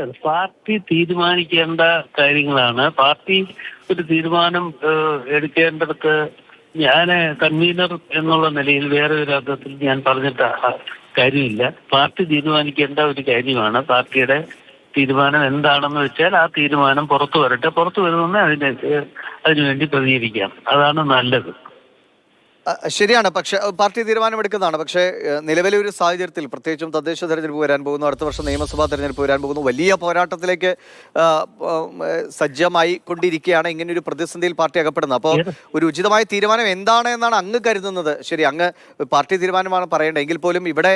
Party തീരുമാനിക്കേണ്ട കാര്യങ്ങളാണ്. Party ഒരു തീരുമാനം എടുക്കേണ്ടടുത്ത് ഞാൻ കൺവീനർ എന്നുള്ള നിലയിൽ വേറെ ഒരു അർത്ഥത്തിൽ ഞാൻ പറഞ്ഞിട്ട് കാര്യമില്ല. പാർട്ടി തീരുമാനിക്കേണ്ട ഒരു കാര്യമാണ്. പാർട്ടിയുടെ തീരുമാനം എന്താണെന്ന് വെച്ചാൽ ആ തീരുമാനം പുറത്തു വരട്ടെ. പുറത്തു വരുന്ന അതിന് അതിനുവേണ്ടി പ്രതികരിക്കാം. അതാണ് നല്ലത്. ശരിയാണ്. പക്ഷെ പാർട്ടി തീരുമാനമെടുക്കുന്നതാണ്. പക്ഷേ നിലവിലെ ഒരു സാഹചര്യത്തിൽ പ്രത്യേകിച്ചും തദ്ദേശ തെരഞ്ഞെടുപ്പ് വരാൻ പോകുന്നു അടുത്ത വർഷം നിയമസഭാ തെരഞ്ഞെടുപ്പ് വരാൻ പോകുന്നു വലിയ പോരാട്ടത്തിലേക്ക് സജ്ജമായി കൊണ്ടിരിക്കുകയാണ് ഇങ്ങനെ ഒരു പ്രതിസന്ധിയിൽ പാർട്ടി അകപ്പെടുന്നത്. അപ്പോൾ ഒരു ഉചിതമായ തീരുമാനം എന്താണ് എന്നാണ് അങ്ങ് കരുതുന്നത്. ശരി അങ്ങ് പാർട്ടി തീരുമാനമാണ് പറയേണ്ടത്. എങ്കിൽ പോലും ഇവിടെ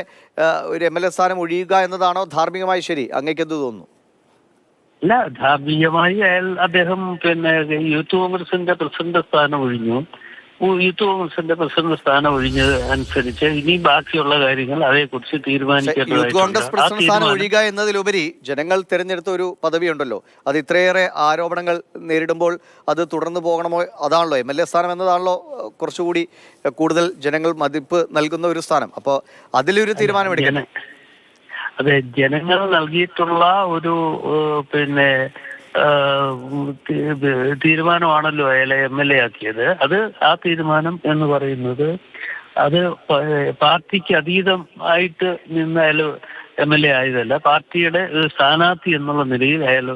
ഒരു എം എൽ എ സ്ഥാനം ഒഴിയുക എന്നതാണോ ധാർമ്മികമായി ശരി? അങ്ങേക്ക് എന്ത് തോന്നുന്നു? അല്ല ധാർമ്മികമായി അയാൾ അദ്ദേഹം പിന്നെ യൂത്ത് കോൺഗ്രസിന്റെ പ്രസിഡന്റ് സ്ഥാനം ഒഴിഞ്ഞു. യൂത്ത് കോൺഗ്രസിന്റെ പ്രസിഡന്റ് സ്ഥാനം ഒഴിഞ്ഞത് അനുസരിച്ച് ഇനി ബാക്കിയുള്ള കാര്യങ്ങൾ അതേക്കുറിച്ച് യൂത്ത് കോൺഗ്രസ് പ്രസിഡന്റ് സ്ഥാനം ഒഴിക ഒഴിയുക എന്നതിലുപരി ജനങ്ങൾ തിരഞ്ഞെടുത്ത ഒരു പദവിയുണ്ടല്ലോ. അത് ഇത്രയേറെ ആരോപണങ്ങൾ നേരിടുമ്പോൾ അത് തുടർന്നു പോകണമോ അതാണല്ലോ എം എൽ എ സ്ഥാനം എന്നതാണല്ലോ കുറച്ചുകൂടി കൂടുതൽ ജനങ്ങൾ മതിപ്പ് നൽകുന്ന ഒരു സ്ഥാനം. അപ്പോൾ അതിലൊരു തീരുമാനമെടുക്കണം എടുക്കണം അതെ ജനങ്ങൾ നൽകിയിട്ടുള്ള ഒരു പിന്നെ തീരുമാനമാണല്ലോ അയാളെ എം എൽ എ ആക്കിയത്. അത് ആ തീരുമാനം എന്ന് പറയുന്നത് അത് പാർട്ടിക്ക് അതീതം ആയിട്ട് നിന്ന് അയാൾ എം എൽ എ ആയതല്ല പാർട്ടിയുടെ സ്ഥാനാർത്ഥി എന്നുള്ള നിലയിൽ അയാൾ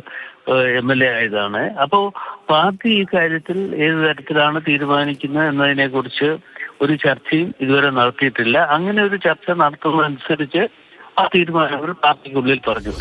എം എൽ എ ആയതാണ്. അപ്പോൾ പാർട്ടി ഈ കാര്യത്തിൽ ഏത് തരത്തിലാണ് തീരുമാനിക്കുന്നത് എന്നതിനെ കുറിച്ച് ഒരു ചർച്ചയും ഇതുവരെ നടത്തിയിട്ടില്ല. അങ്ങനെ ഒരു ചർച്ച നടത്തുന്നതനുസരിച്ച് ആ തീരുമാനങ്ങൾ പാർട്ടിക്കുള്ളിൽ പറഞ്ഞു